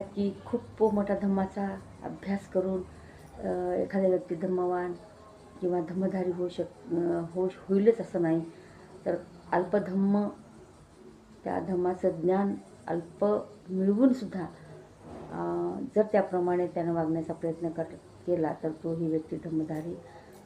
की खूप मोठा धम्माचा अभ्यास करून एखाद्या एखादा व्यक्ती धम्मवान किंवा धम्मधारी होऊ शक अ, होऊ होईलच असं नाही. तर अल्पधम्म त्या धम्माचं ज्ञान अल्प मिळवूनसुद्धा जर त्याप्रमाणे त्यानं वागण्याचा प्रयत्न कर केला तर तो ही व्यक्ती धम्मधारी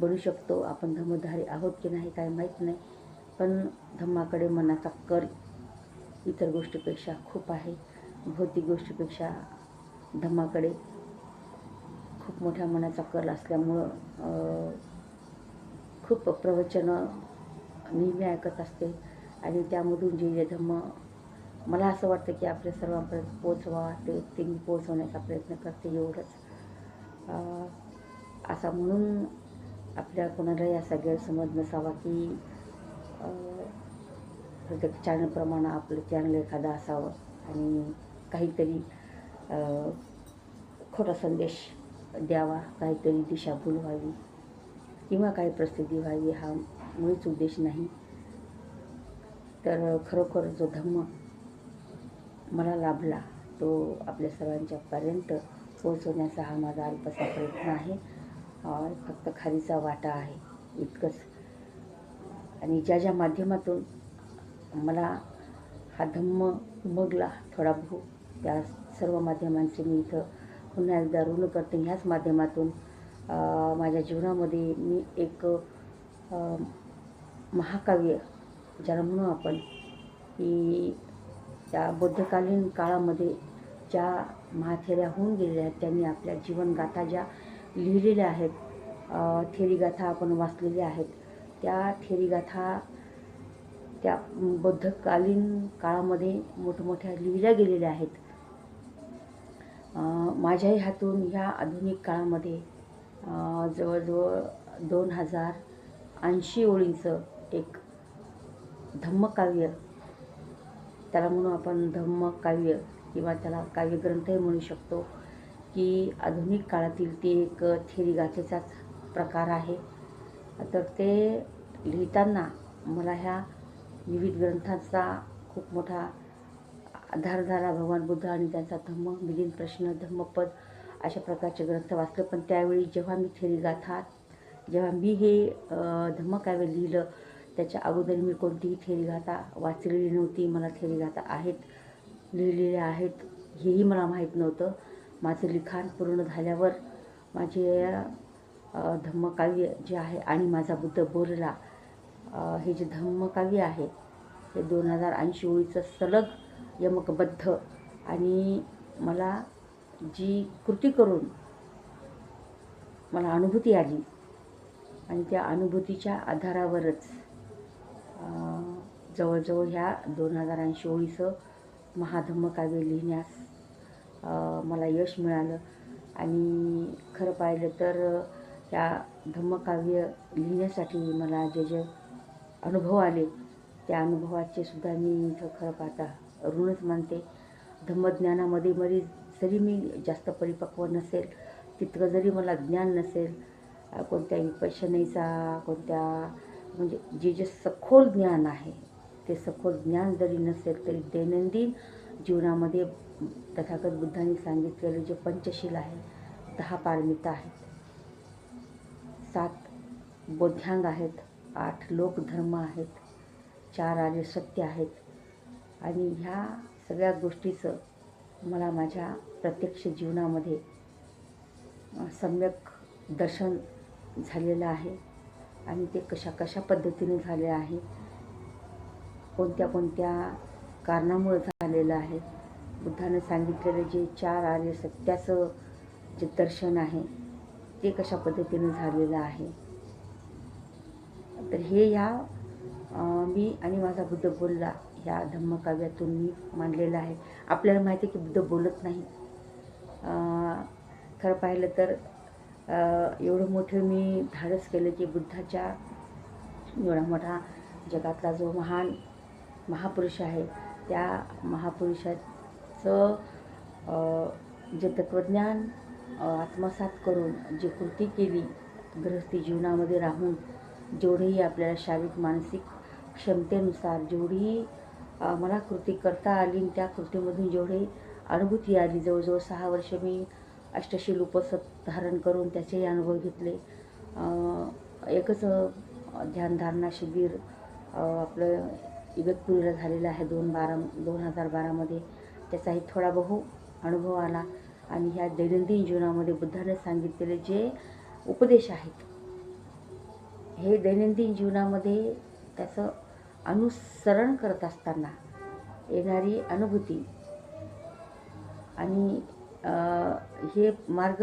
बनू शकतो. आपण धम्मधारी आहोत की नाही काय माहीत नाही. पण धम्माकडे मनाचा कर इतर गोष्टीपेक्षा खूप आहे. भौतिक गोष्टीपेक्षा धम्माकडे खूप मोठ्या मनाचा कल असल्यामुळं खूप प्रवचनं नेहमी ऐकत असते. आणि त्यामधून जे जे धम्म मला असं वाटतं की आपल्या सर्वांपर्यंत पोचवा ते ते मी पोचवण्याचा प्रयत्न करते एवढंच. असा म्हणून आपल्या कोणालाही असा गैरसमज नसावा की प्रत्येक चॅनलप्रमाणे आपलं चॅनल एखादं असावं. आणि काहीतरी खोटा संदेश द्यावा काहीतरी दिशाभूल व्हावी किंवा काही प्रसिद्धी व्हावी हा मुळीच उद्देश नाही. तर खरोखर जो धम्म मला लाभला तो आपल्या सर्वांच्यापर्यंत पोहोचवण्याचा हा माझा अल्पसा प्रयत्न आहे. फक्त खारीचा वाटा आहे इतकंच. आणि ज्या ज्या माध्यमातून मला हा धम्म उमगला थोडा बहुत त्या सर्व माध्यमांचे मी इथं पुन्हा एकदा ऋण करते. ह्याच माध्यमातून माझ्या जीवनामध्ये मी एक महाकाव्य ज्याला म्हणू आपण की त्या बुद्धकालीन काळामध्ये ज्या महाथेऱ्या होऊन गेलेल्या आहेत त्यांनी आपल्या जीवनगाथा ज्या लिहिलेल्या आहेत थेरीगाथा आपण वाचलेल्या आहेत त्या थेरीगाथा त्या बुद्धकालीन काळामध्ये मोठमोठ्या लिहिल्या गेलेल्या आहेत. माझ्याही हातून ह्या आधुनिक काळामध्ये जवळजवळ दोन हजार ऐंशी ओळींचं एक धम्मकाव्य त्याला म्हणू आपण धम्मकाव्य किंवा त्याला काव्यग्रंथही म्हणू शकतो की आधुनिक काळातील ते एक थेरीगाथेचाच प्रकार आहे. तर ते लिहिताना मला ह्या विविध ग्रंथांचा खूप मोठा आधार झाला भगवान बुद्ध आणि त्यांचा धम्म मिलिंद प्रश्न धम्मपद अशा प्रकारचे ग्रंथ वाचले. पण त्यावेळी जेव्हा मी थेरीगाथा जेव्हा मी हे धम्मकाव्य लिहिलं त्याच्या अगोदर मी कोणतीही थेरीगाथा वाचलेली नव्हती. मला थेरीगाथा आहेत लिहिलेल्या आहेत हेही मला माहीत नव्हतं. माझं लिखाण पूर्ण झाल्यावर माझे धम्मकाव्य जे आहे आणि माझा बुद्ध बोलला हे जे धम्मकाव्य आहे हे दोन हजार ऐंशी ओळीचं सलग यमकबद्ध. आणि मला जी कृती करून मला अनुभूती आली आणि त्या अनुभूतीच्या आधारावरच जवळजवळ ह्या दोन हजार ऐंशी ओळीचं महाधम्मकाव्य लिहिण्यास मला यश मिळालं. आणि खरं पाहिलं तर त्या धम्मकाव्य लिहिण्यासाठी मला जे जे अनुभव आले त्या अनुभवाचे सुद्धा मी इथं खरं पाहता ऋणच मानते धम्मज्ञानामध्ये मरी जरी मी जास्त परिपक्व नसेल तितकं जरी मला ज्ञान नसेल कोणत्या विपश्यनेचा कोणत्या म्हणजे जे जे सखोल ज्ञान आहे ते सखोल ज्ञान जरी नसेल तरी दैनंदिन जीवनामध्ये तथागत बुद्धांनी सांगितलेले जे पंचशील आहे दहा पारमिता आहेत. सात बोध्यांग आहेत. आठ लोकधर्म आहेत. चार आर्य सत्य आहेत. आणि ह्या सगळ्या गोष्टीचं मला माझ्या प्रत्यक्ष जीवनामध्ये सम्यक दर्शन झालेलं आहे आणि ते कशा कशा पद्धतीने झाले आहे कोणत्या कोणत्या कारणामुळे झालेलं आहे. बुद्धानं सांगितलेलं जे चार आर्य सत्याचं जे दर्शन आहे ते कशा पद्धतीने झालेलं आहे. तर हे ह्या मी आणि माझा बुद्ध बोलला. ह्या धम्मकाव्यातून मी मांडलेलं आहे. आपल्याला माहिती आहे की बुद्ध बोलत नाही. खरं पाहिलं तर एवढं मोठं मी धाडस केलं की बुद्धाच्या एवढा मोठा जगातला जो महान महापुरुष आहे त्या महापुरुषाचं जे तत्त्वज्ञान आत्मसात करून जी कृती केली गृहस्थी जीवनामध्ये राहून जेवढेही आपल्याला शारीरिक मानसिक क्षमतेनुसार जेवढीही मला कृती करता आली आणि त्या कृतीमधून जेवढे अनुभूती आली जवळजवळ सहा वर्ष मी अष्टशील उपसत धारण करून त्याचेही अनुभव घेतले. एकच ध्यानधारणा शिबिर आपलं इगतपुरीला झालेलं आहे दोन बारा दोन हजार बारामध्ये. त्याचाही थोडा बहु अनुभव आला आणि ह्या दैनंदिन जीवनामध्ये बुद्धाने सांगितलेले जे उपदेश आहेत हे दैनंदिन जीवनामध्ये त्याचं अनुसरण करत असताना येणारी अनुभूती. आणि हे मार्ग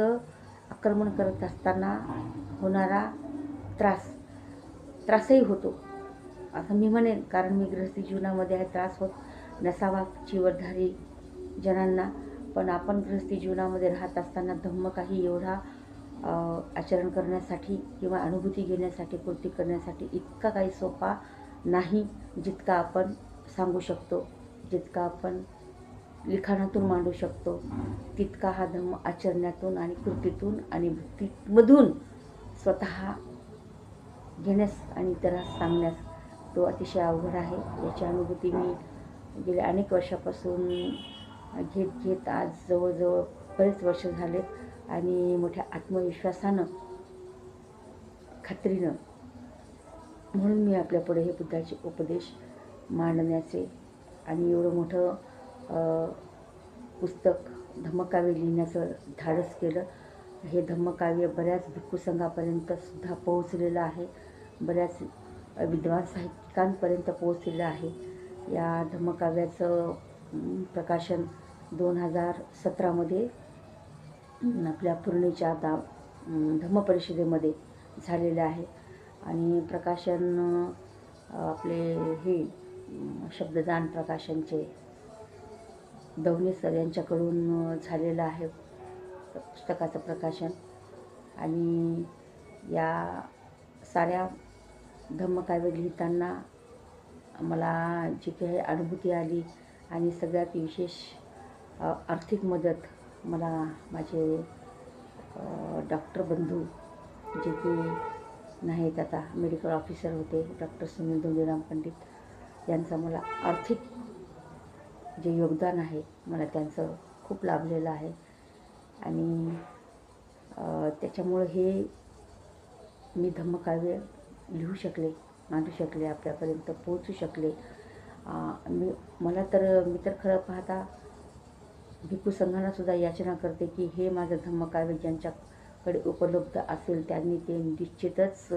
आक्रमण करत असताना होणारा त्रास त्रासही होतो. असं मी म्हणेन कारण मी गृहस्थी जीवनामध्ये हा त्रास होत नसावा चिवरधारी जणांना पण आपण गृहस्थी जीवनामध्ये राहत असताना धम्म काही एवढा आचरण करण्यासाठी किंवा अनुभूती घेण्यासाठी पूर्ती करण्यासाठी इतका काही सोपा नाही जितका आपण सांगू शकतो जितका आपण लिखाणातून मांडू शकतो तितका हा धर्म आचरण्यातून आणि कृतीतून आणि भक्तीमधून स्वतः घेण्यास आणि इतरांस सांगण्यास तो अतिशय अवघड आहे. याची अनुभूती मी गेल्या अनेक वर्षापासून घेत घेत आज जवळजवळ बरेच वर्ष झालेत आणि मोठ्या आत्मविश्वासानं खात्रीनं म्हणून मी आपल्यापुढे हे बुद्धाचे उपदेश मांडण्याचे आणि एवढं मोठं पुस्तक धम्मकाव्य लिहिण्याचं धाडस केलं. हे धम्मकाव्य बऱ्याच भिक्खू सुद्धा पोहोचलेलं आहे. बऱ्याच विद्वान साहित्यिकांपर्यंत पोहोचलेलं आहे. या धम्मकाव्याचं प्रकाशन दोन हजार सतरामध्ये आपल्या पूर्णेच्या दा धम्मपरिषदेमध्ये झालेलं आहे. आणि प्रकाशन आपले हे शब्ददान प्रकाशनचे दवणे सर यांच्याकडून झालेलं आहे पुस्तकाचं प्रकाशन. आणि या साऱ्या धम्मकाव्य लिहिताना मला जी काही अनुभूती आली आणि सगळ्यात विशेष आर्थिक मदत मला माझे डॉक्टर बंधू जे की नाहीत आता. मेडिकल ऑफिसर होते डॉक्टर सुनील धोंडीराम पंडित यांचं मला आर्थिक जे योगदान आहे मला त्यांचं खूप लाभलेलं आहे. आणि त्याच्यामुळं हे मी धम्मकाव्य लिहू शकले मांडू शकले आपल्यापर्यंत पोहोचू शकले. मी मला तर मी तर खरं पाहता भिक्खू संघांनासुद्धा याचना करते की हे माझं धम्मकाव्य ज्यांच्या कडे उपलब्ध असेल त्यांनी ते निश्चितच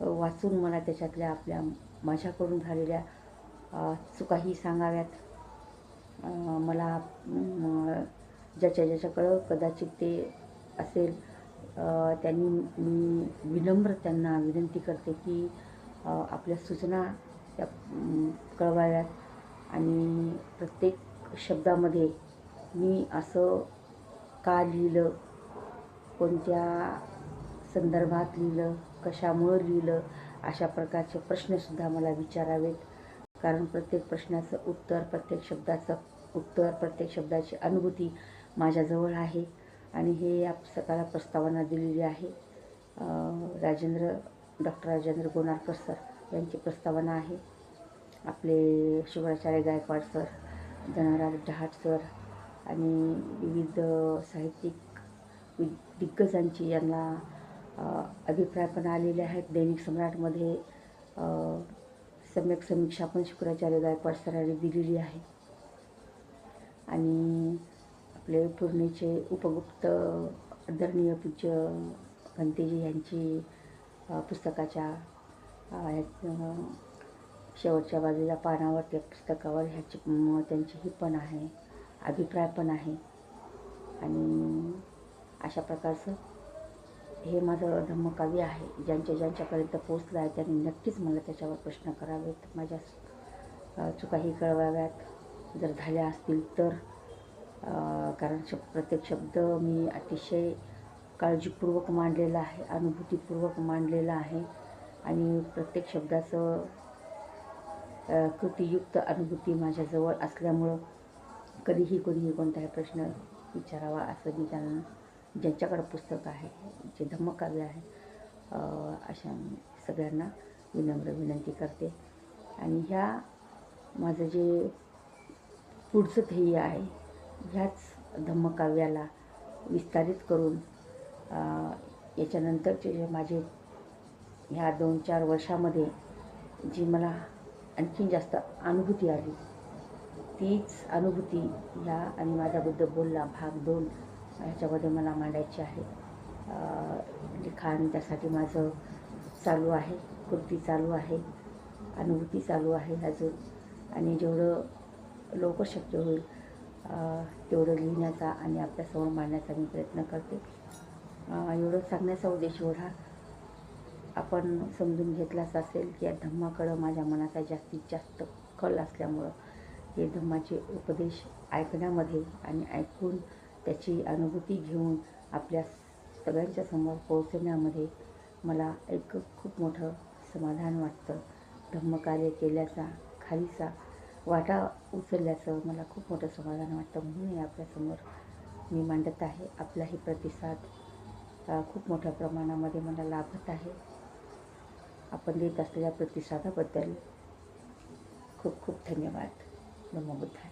वाचून मला त्याच्यातल्या आपल्या माझ्याकडून झालेल्या चुकाही सांगाव्यात. मला ज्याच्या ज्याच्याकडं कदाचित ते असेल त्यांनी मी विनम्र त्यांना विनंती करते की आपल्या सूचना त्या कळवाव्यात. आणि प्रत्येक शब्दामध्ये मी असं का लिहिलं कोणत्या संदर्भात लिहिलं कशामुळं लिहिलं अशा प्रकारचे प्रश्नसुद्धा मला विचारावेत. कारण प्रत्येक प्रश्नाचं उत्तर प्रत्येक शब्दाचं उत्तर प्रत्येक शब्दाची अनुभूती माझ्याजवळ आहे. आणि हे या पुस्तकाला प्रस्तावना दिलेली आहे. राजेंद्र डॉक्टर राजेंद्र गोनारकर सर यांची प्रस्तावना आहे. आपले शिवाचार्य गायकवाड सर धनराज डहाट सर आणि विविध साहित्यिक वि दिग्गजांची यांना अभिप्राय पण आलेले आहेत. दैनिक सम्राटमध्ये सम्यक समीक्षा पण शुक्राचार्य गायकवाड सरांनी दिलेली आहे. आणि आपले पूर्णेचे उपगुप्त आदरणीय पूज्य घंतेजी यांची पुस्तकाच्या शेवटच्या बाजूला पानावर त्या पुस्तकावर ह्याची त्यांची ही पण आहे अभिप्राय पण आहे. आणि अशा प्रकारचं हे माझं धम्मकाव्य आहे. ज्यांच्या ज्यांच्यापर्यंत पोचलं आहे त्यांनी नक्कीच मला त्याच्यावर प्रश्न करावेत. माझ्या चुकाही कळवाव्यात. जर झाल्या असतील तर कारण शब प्रत्येक शब्द मी अतिशय काळजीपूर्वक मांडलेला आहे अनुभूतीपूर्वक मांडलेला आहे. आणि प्रत्येक शब्दाचं कृतीयुक्त अनुभूती माझ्याजवळ असल्यामुळं कधीही कोणीही कोणताही प्रश्न विचारावा असं मी त्यांना ज्यांच्याकडं पुस्तक आहे जे धम्मकाव्य आहे अशा सगळ्यांना विनम्र विनंती करते. आणि ह्या माझं जे पुढचं ध्येय आहे ह्याच धम्मकाव्याला विस्तारित करून याच्यानंतरचे जे माझे ह्या दोन चार वर्षामध्ये जी मला आणखीन जास्त अनुभूती आली तीच अनुभूती ह्या आणि माझा बुद्ध बोलला भाग दोन ह्याच्यामध्ये मला मांडायची आहे. लिखाण त्यासाठी माझं चालू आहे कृती चालू आहे अनुभूती चालू आहे अजून. आणि जेवढं लवकर शक्य होईल तेवढं लिहिण्याचा आणि आपल्यासमोर मांडण्याचा मी प्रयत्न करते. एवढं सांगण्याचा उद्देश एवढा आपण समजून घेतलाच असेल की या धम्माकडं माझ्या मनाचा जास्तीत जास्त कल असल्यामुळं हे धम्माचे उपदेश ऐकण्यामध्ये आणि ऐकून त्याची अनुभूती घेऊन आपल्या सगळ्यांच्या समोर पोहोचवण्यामध्ये मला एक खूप मोठं समाधान वाटतं. धम्मकार्य केल्याचा खालीचा वाटा उचलल्याचं मला खूप मोठं समाधान वाटतं. म्हणून हे आपल्यासमोर मी मांडत आहे. आपलाही प्रतिसाद खूप मोठ्या प्रमाणामध्ये मला लाभत आहे. आपण देत असलेल्या प्रतिसादाबद्दल खूप खूप धन्यवाद. ब्रह्मबुद्धा